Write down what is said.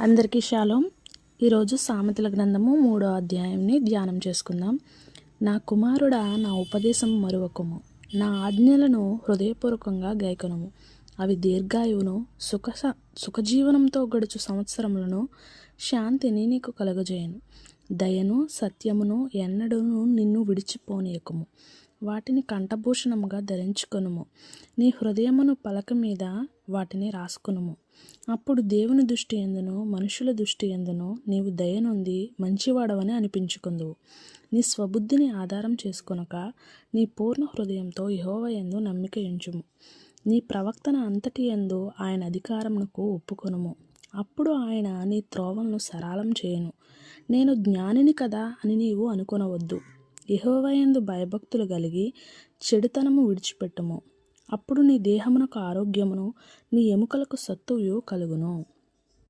అందరికీ శాలోం ఈరోజు సామెతల గ్రంథము మూడో అధ్యాయంని ధ్యానం చేసుకుందాం. నా కుమారుడా నా ఉపదేశం మరువకము. నా ఆజ్ఞలను హృదయపూర్వకంగా గైకొనము. అవి దీర్ఘాయువును సుఖ సుఖజీవనంతో గడుచు సంవత్సరములను శాంతిని నీకు కలగజేయను. దయను సత్యమును ఎన్నడూను నిన్ను విడిచిపోనీయకము. వాటిని కంఠభూషణముగా ధరించుకొనుము. నీ హృదయమును పలక మీద వాటిని రాసుకునుము. అప్పుడు దేవుని దృష్టి ఎందును మనుషుల దృష్టి ఎందును నీవు దయనుంది మంచివాడవని అనిపించుకుందువు. నీ స్వబుద్ధిని ఆధారం చేసుకొనక నీ పూర్ణ హృదయంతో యహోవ ఎందు నమ్మిక ఎంచుము నీ ప్రవక్తన అంతటి ఎందు ఆయన అధికారమునకు ఒప్పుకొనుము. అప్పుడు ఆయన నీ త్రోవలను సరళం చేయను. నేను జ్ఞానిని కదా అని నీవు అనుకొనవద్దు. యహోవయందు భయభక్తులు కలిగి చెడుతనము విడిచిపెట్టుము. అప్పుడు నీ దేహమునకు ఆరోగ్యమును నీ ఎముకలకు సత్తువు కలుగును.